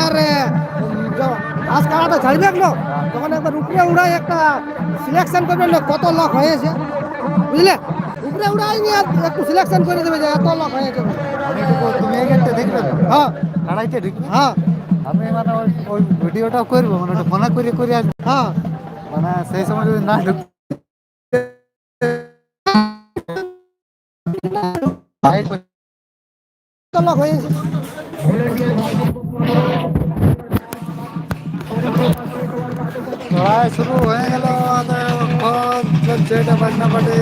একবার ঘাস কাটাটা ছাড়বে না তখন একবার উপরে উড়াই একটা সিলেকশন করবে না কত লক হয়েছে। বুঝলে? উপরে উড়াই নিয়ে একটু সিলেকশন করে দেবে যে এত লক হয়েছে। তুমি এই গেটটা দেখবে হ্যাঁ। ঢুকবে হ্যাঁ। আমি মানে ওই ভিডিওটাও করব মানে ওটা ফোনা করে করে আসব হ্যাঁ। মানে সেই সময় যদি না ঢুক কত লক হয়েছে। लड़ाई शुरू हो गलो तो बहुत जेट बनना पड़े